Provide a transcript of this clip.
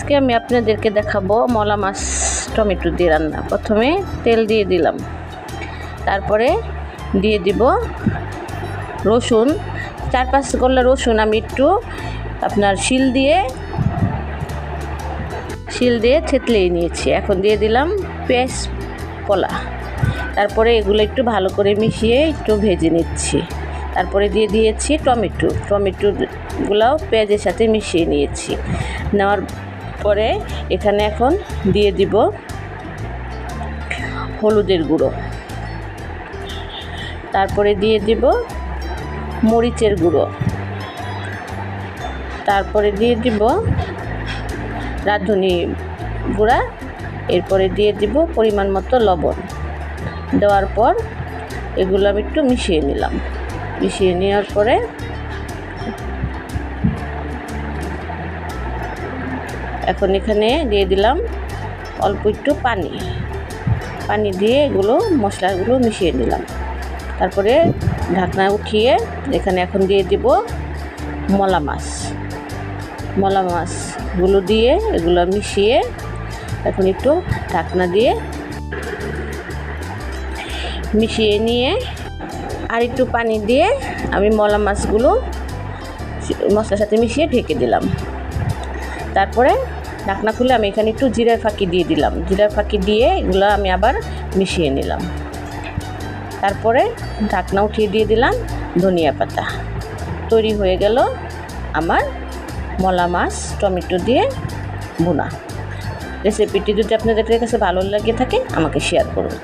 আজকে আমি আপনাদেরকে দেখাবো মলা মাছ টমেটো দিয়ে রান্না। প্রথমে তেল দিয়ে দিলাম। তারপরে দিয়ে দিব রসুন। চার পাঁচ গল্লা রসুন আমি একটু আপনার শিল দিয়ে শিল দিয়ে থেতলিয়ে নিয়েছি। এখন দিয়ে দিলাম পেঁয়াজ কলা। তারপরে এগুলো একটু ভালো করে মিশিয়ে একটু ভেজে নিচ্ছি। তারপরে দিয়ে দিয়েছি টমেটো। টমেটোগুলাও পেঁয়াজের সাথে মিশিয়ে নিয়েছি। নেওয়ার পরে এখানে এখন দিয়ে দিব হলুদের গুঁড়ো। তারপরে দিয়ে দিব মরিচের গুঁড়ো। তারপরে দিয়ে দিব রাঁধুনি গুঁড়া। এরপরে দিয়ে দিব পরিমাণ মতো লবণ। দেওয়ার পর এগুলো আমি একটু মিশিয়ে নিলাম। মিশিয়ে নেওয়ার পরে এখন এখানে দিয়ে দিলাম অল্প একটু পানি। পানি দিয়ে এগুলো, মশলাগুলো মিশিয়ে নিলাম। তারপরে ঢাকনা উঠিয়ে এখানে এখন দিয়ে দিব মলা মাছ। মলা মাছগুলো দিয়ে এগুলো মিশিয়ে এখন একটু ঢাকনা দিয়ে মিশিয়ে নিয়ে আর একটু পানি দিয়ে আমি মলা মাছগুলো মশলার সাথে মিশিয়ে ঢেকে দিলাম। তারপরে ঢাকনা খুলে আমি এখানে একটু জিরার ফাঁকি দিয়ে দিলাম। জিরার ফাঁকি দিয়ে এগুলো আমি আবার মিশিয়ে নিলাম। তারপরে ঢাকনা উঠিয়ে দিয়ে দিলাম ধনিয়া পাতা। তৈরি হয়ে গেল আমার মলা মাছ, টমেটো দিয়ে বোনা রেসিপিটি যদি আপনাদের কাছে ভালো লাগে থাকে, আমাকে শেয়ার করুন।